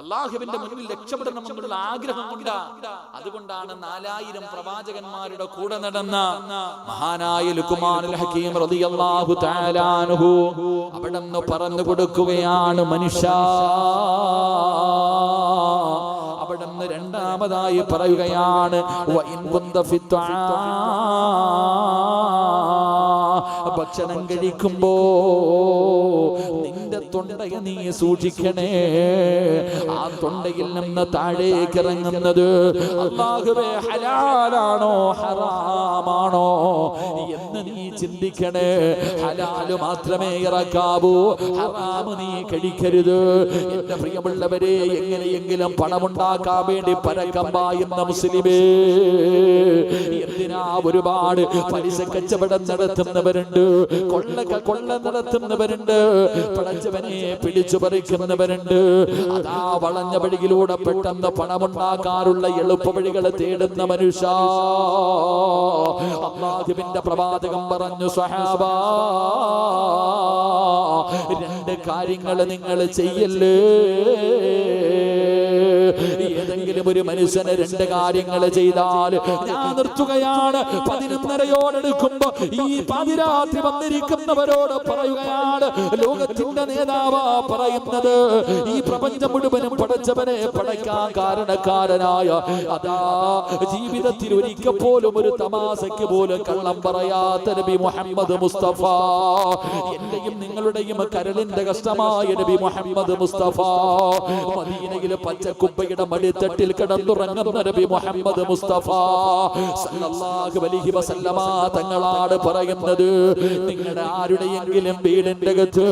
അള്ളാഹുവിന്റെ മുന്നിൽ രക്ഷപ്പെടണമെന്നുള്ള ആഗ്രഹം കൊണ്ട്. അതുകൊണ്ടാണ് നാലായിരം പ്രവാചകന്മാരുടെ കൂടെ നടന്ന മഹാനായ ലുക്കുമാനുൽ ഹക്കീം റളിയല്ലാഹു അവിടെന്ന് പറഞ്ഞു കൊടുക്കുകയാണ് മനുഷ്യ. അവിടെന്ന് രണ്ടാമതായി പറയുകയാണ് കുന്ത ഭക്ഷണം കഴിക്കുമ്പോ നിന്റെ തൊണ്ടയെ നീ സൂക്ഷിക്കണേ. ആ തൊണ്ടയിൽ നിന്ന് താഴേക്ക് ഇറങ്ങുന്നത് അള്ളാഹുവേ ഹലാലാണോ ഹറാമാണോ? എന്ന് നീ ചിന്തിക്കണേ. ഹലാൽ മാത്രമേ ഇറക്കാവൂ. ഹറാമ് നീ കഴിക്കരുത്. എന്റെ പ്രിയമുള്ളവരെ എങ്ങനെയെങ്കിലും പണമുണ്ടാക്കാൻ വേണ്ടി പരക്കം പായുന്ന മുസ്ലിമേ എന്തിനാ ഒരുപാട് പലിശ കച്ചവടം നടത്തുന്നവരുണ്ട്? കൊള്ള കൊള്ള നടത്തുന്നവരുണ്ട്. പടച്ചവനെ പിടിച്ചു പറിക്കുന്നവരുണ്ട് അതാ വളഞ്ഞ വഴിയിലൂടെ പെട്ടെന്ന് പണമുണ്ടാക്കാനുള്ള എളുപ്പ വഴികൾ തേടുന്ന മനുഷ്യ. അള്ളാഹുവിന്റെ പ്രവാചകം പറഞ്ഞു സഹാബ രണ്ട് കാര്യങ്ങൾ നിങ്ങൾ ചെയ്യല്ലേ? ഏതെങ്കിലും ഒരു മനുഷ്യന് രണ്ട് കാര്യങ്ങൾ ചെയ്താൽ ഞാൻ നിർത്തുകയാണ്. പതിനൊന്നരയോടെടുക്കുമ്പോ ഈ പാതിരാത്രി വന്നിരിക്കുന്നവരോട് പറയുകയാണ്. ലോകത്തിന്റെ നേതാവാ പറയുന്നത്. ഈ പ്രപഞ്ചം മുഴുവനും പടച്ചവനെ പടയ്ക്കാൻ കാരണക്കാരനായ അതാ ജീവിതത്തിൽ ഒരിക്കൽ പോലും ഒരു തമാശയ്ക്ക് പോലും കള്ളം പറയാത്ത നബി മുഹമ്മദ് മുസ്തഫ. എന്റെയും നിങ്ങളുടെയും കരളിന്റെ കഷ്ടമായ നബി മുഹമ്മദ് മുസ്തഫ. മദീനയിലെ പച്ചക്കുപ്പയുടെ മടിത്തട്ടിൽ കിടന്നുറങ്ങുന്ന നബി മുഹമ്മദ് മുസ്തഫ സല്ലല്ലാഹു അലൈഹി വസല്ലമ തങ്ങളാണ് പറയുന്നത്. നിങ്ങളുടെ ആരുടെയെങ്കിലും വീടിന്റെ അകത്ത്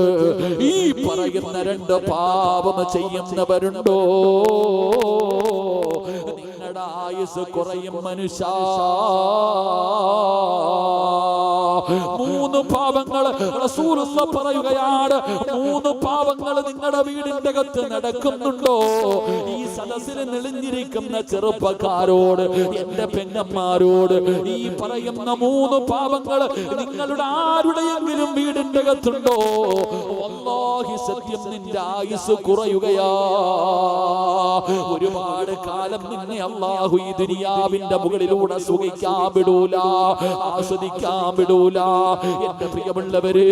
ഈ പറയുന്ന രണ്ട് പാപം ചെയ്യുന്നവരുണ്ടോ? നിങ്ങളുടെ ആയുസ് കുറയും മനുഷ്യ. മൂന്ന് പാപങ്ങൾ റസൂലുള്ള പറയുകയാണ്. മൂന്ന് പാപങ്ങൾ നിങ്ങളുടെ വീടിന്റെ അകത്ത് നടക്കുന്നുണ്ടോ? ഈ സദസ്സിൽ നെളിഞ്ഞിരിക്കുന്ന ചെറുപ്പക്കാരോട് എന്റെ പെങ്ങന്മാരോട് ഈ പറയുന്ന മൂന്ന് പാപങ്ങൾ നിങ്ങളുടെ ആരുടെയെങ്കിലും വീടിന്റെ അകത്തുണ്ടോ? വല്ലാഹി സത്യം നിന്റെ ആയുസ് കുറയുകയാ. ഒരുപാട് കാലം നിന്നെ അള്ളാഹു ഈ ദുനിയാവിന്റെ മുകളിലൂടെ സുഖിക്കാൻ വിടൂല ആസ്വദിക്കാൻ വിടൂല. എന്റെ പ്രിയമുള്ളവര്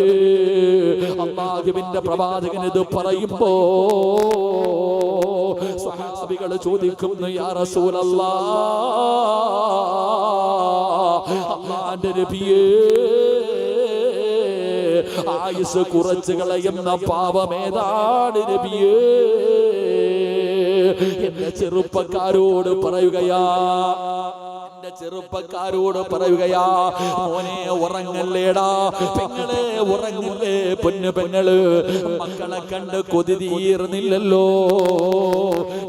അള്ളാഹുവിന്റെ പ്രവാചകൻ ഇത് പറയുമ്പോ സഹാസവികൾ ചോദിക്കുന്നു യാ റസൂലല്ലാ അള്ളാന്റെ നബിയേ ആയുസ് കുറച്ച് കളയുന്ന പാപമേതാണ് നബിയേ? എന്റെ ചെറുപ്പക്കാരോട് പറയുകയാ എന്റെ ചെറുപ്പക്കാരോട് പറയുകയാ മോനെ ഉറങ്ങല്ലേടാ പെങ്ങളെ ഉറങ്ങല്ലേ പൊന്നു പെങ്ങൾ? മക്കളെ കണ്ട് കൊതി തീർന്നില്ലല്ലോ.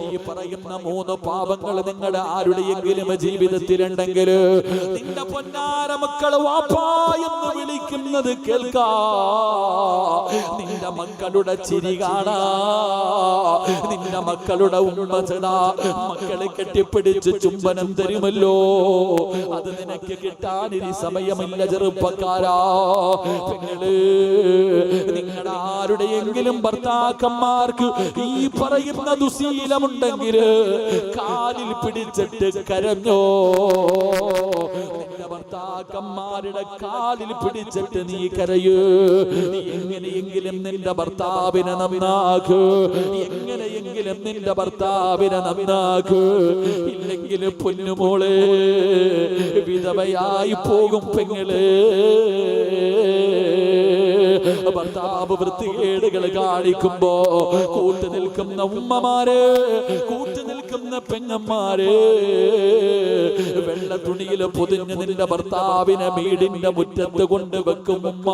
ഈ പറയുന്ന മൂന്ന് പാപങ്ങൾ നിങ്ങളുടെ ആരുടെയെങ്കിലും ജീവിതത്തിലുണ്ടെങ്കിൽ നിന്റെ പൊന്നാര മക്കൾ വാപ്പാ എന്ന് വിളിക്കുന്നത് കേൾക്കാ. നിന്റെ മക്കളുടെ ചിരി കാണാ. നിന്റെ മക്കളുടെ ഉമ്മച്ചടാ മക്കളെ കെട്ടിപ്പിടിച്ച് ചുംബനം തരുമല്ലോ. അത് നിനക്ക് കിട്ടാൻ ഇനി സമയമില്ല ചെറുപ്പക്കാരാ. പെങ്ങൾ നിങ്ങളുടെ ആരുടെയെങ്കിലും ഭർത്താക്കന്മാർക്ക് ഈ പറയുന്ന ദുശീലമുണ്ടെങ്കിൽ കാലിൽ പിടിച്ചിട്ട് കരഞ്ഞോ? ഭർത്താക്കന്മാരുടെ കാലിൽ പിടിച്ചിട്ട് നീ കരയൂ. എങ്ങനെയെങ്കിലും നിന്റെ ഭർത്താവിനെ നന്നാക്ക്. എങ്ങനെയെങ്കിലും നിന്റെ ഭർത്താവിനെ നന്നാക്ക്. ഇല്ലെങ്കിൽ പൊന്നുമോളെ. വിധവയായി പോകും പെങ്ങൾ. ഭർത്താവ് വൃത്തികേടുകൾ കാണിക്കുമ്പോ കൂട്ടു നിൽക്കുന്ന ഉമ്മമാര് കൂട്ടു നിൽക്കുന്ന പെങ്ങന്മാര്. വെള്ള തുണിയിൽ പൊതിഞ്ഞ് നിന്റെ ഭർത്താവിനെ വീടിന്റെ മുറ്റത്ത് കൊണ്ട് വെക്കും ഉമ്മ.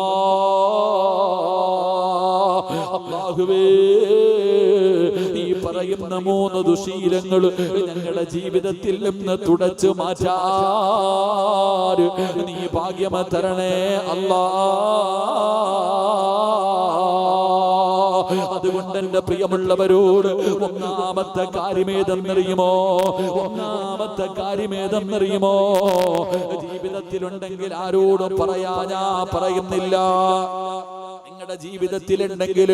ഈ പറയുന്ന മൂന്ന് ദുശീലങ്ങൾ ഞങ്ങളുടെ ജീവിതത്തിൽ നിന്ന് തുടച്ചു മാറ്റാറ് നീ ഭാഗ്യമ തരണേ അല്ലാ അതുകൊണ്ട് എന്റെ പ്രിയമുള്ളവരോട് ഒന്നാമത്തെ കാര്യമേതെന്നറിയുമോ ഒന്നാമത്തെ കാര്യമേതെന്നറിയുമോ ജീവിതത്തിലുണ്ടെങ്കിൽ ആരോടും പറയാനാ പറയുന്നില്ല. നിങ്ങളുടെ ജീവിതത്തിലുണ്ടെങ്കിൽ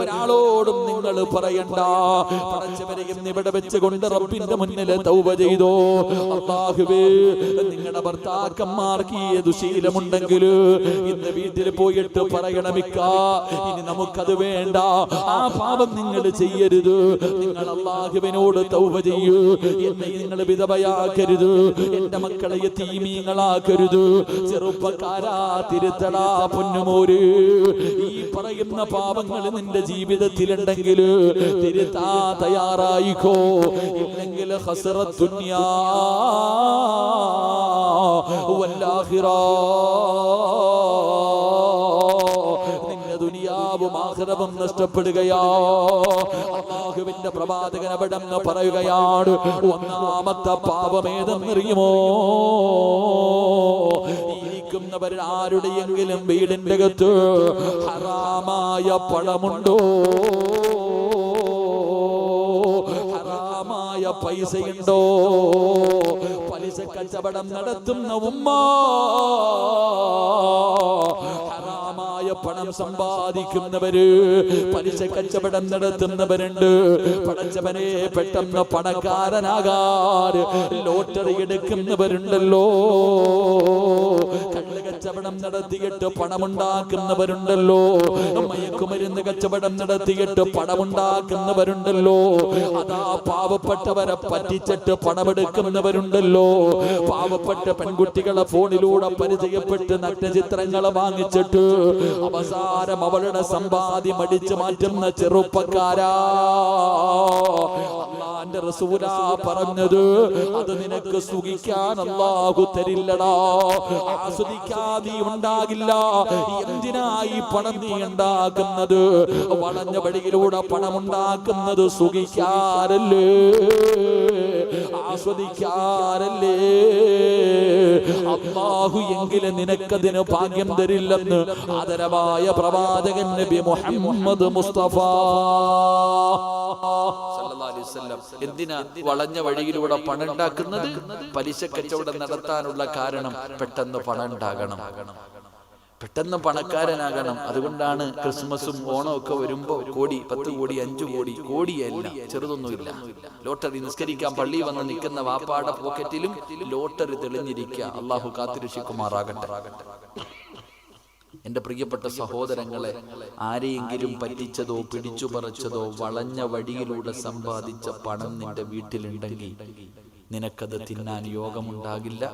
ഒരാളോടും നിങ്ങൾ പറയണ്ട. പടച്ചവരെയും ഇവിടെ വെച്ചുകൊണ്ട് റബ്ബിന്റെ മുന്നിൽ തൗബ ചെയ്തോ. അള്ളാഹുവേ നിങ്ങളുടെ ഭർത്താക്കന്മാർക്ക് ഈ ദുശീലമുണ്ടെങ്കിൽ ഇന്ന് വീട്ടിൽ പോയിട്ട് പറയണമിക്ക ഇനി നമുക്കത് വേണ്ട. ആ പാപം നിങ്ങൾ ചെയ്യരുത്. നിങ്ങൾ അള്ളാഹുവിനോട് തൗബ ചെയ്യൂ. എന്നെ നിങ്ങൾ വിധവയാക്കരുത്. എന്റെ മക്കളെ തീമീങ്ങളാക്കരുത് ചെറുപ്പക്കാരാ തിരുത്തടാ പൊന്നുമോര്. പറയുന്ന പാപങ്ങൾ നിന്റെ ജീവിതത്തിലുണ്ടെങ്കിൽ തിരുത്താ തയ്യാറായിക്കോ. ഇല്ലെങ്കിൽ ഹസറത്തുന്യാ വല്ലാഹിറ. ദുനിയാവും ആഖിറവും നഷ്ടപ്പെടുകയാ. അള്ളാഹുവിന്റെ പ്രവാചകൻ അവിടെ പറയുകയാണ് ഒന്നാമത്തെ പാപമേതെന്നറിയുമോ ഇരിക്കുന്നവർ ആരുടെയെങ്കിലും വീടിന്റെ അകത്ത് ഹറാമായ പഴമുണ്ടോ ഹറാമായ പൈസയുണ്ടോ? പലിശ കച്ചവടം നടത്തുന്ന ഉമ്മ പണം സമ്പാദിക്കുന്നവര് പലിശ കച്ചവടം നടത്തുന്നവരുണ്ട്. പടച്ചവനെ പെട്ടെന്ന് പണക്കാരനാകാൻ ലോട്ടറി എടുക്കുന്നവരുണ്ടല്ലോ. കള്ള് കച്ചവടം നടത്തിയിട്ട് പണമുണ്ടാക്കുന്നവരുണ്ടല്ലോ. മയക്കുമരുന്ന് കച്ചവടം നടത്തിയിട്ട് പണമുണ്ടാക്കുന്നവരുണ്ടല്ലോ. അതാ പാവപ്പെട്ടവരെ പറ്റിച്ചിട്ട് പണമെടുക്കുന്നവരുണ്ടല്ലോ. പാവപ്പെട്ട പെൺകുട്ടികളെ ഫോണിലൂടെ പരിചയപ്പെട്ട് നഗ്നചിത്രങ്ങളെ വാങ്ങിച്ചിട്ട് അവസാനം അവളുടെ സമ്പാദ്യം അടിച്ചു മാറ്റുന്ന ചെറുപ്പക്കാരാ. അള്ളാന്റെ പറഞ്ഞത് അത് നിനക്ക് സുഖിക്കാൻ അള്ളാഹു തരില്ലടാ. ആസ്വദിക്കാൻ നീ ഉണ്ടാകില്ല. എന്തിനായി പണം നീ ഉണ്ടാക്കുന്നത്? വളഞ്ഞ വഴിയിലൂടെ പണം ഉണ്ടാക്കുന്നത് സുഖിക്കാറല്ലേ ആസ്വദിക്കാറല്ലേ? അള്ളാഹു എങ്കിലും നിനക്കതിന് ഭാഗ്യം തരില്ലെന്ന് ആദരവായ പ്രവാചകൻ നബി മുഹമ്മദ് മുസ്തഫ. എന്തിനാ വളഞ്ഞ വഴിയിലൂടെ പണം ഉണ്ടാക്കുന്നത് പലിശ കച്ചവടം നടത്താനുള്ള കാരണം പെട്ടെന്ന് പണം ഉണ്ടാകണം പെട്ടെന്ന് പണക്കാരനാകണം. അതുകൊണ്ടാണ് ക്രിസ്മസും ഓണവും ഒക്കെ വരുമ്പോ കോടി പത്ത് കോടി അഞ്ചു കോടി കോടിയല്ല ചെറുതൊന്നുമില്ല. ലോട്ടറി നിസ്കരിക്കാൻ പള്ളി വന്ന് നിൽക്കുന്ന വാപ്പാടെ പോക്കറ്റിലും ലോട്ടറി തെളിഞ്ഞിരിക്കുക. അള്ളാഹു കാത്തിരക്ഷിക്കുമാറാകട്ടെ. എന്റെ പ്രിയപ്പെട്ട സഹോദരങ്ങളെ ആരെയെങ്കിലും പറ്റിച്ചതോ പിടിച്ചു പറിച്ചതോ വളഞ്ഞ വഴിയിലൂടെ സമ്പാദിച്ച പണം നിന്റെ വീട്ടിലുണ്ടെങ്കിൽ നിനക്കത് തിന്നാൻ യോഗമുണ്ടാകില്ല.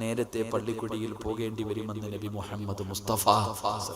നേരത്തെ പള്ളിക്കുടിയിൽ പോകേണ്ടി വരുമെന്ന് നബി മുഹമ്മദ് മുസ്തഫ.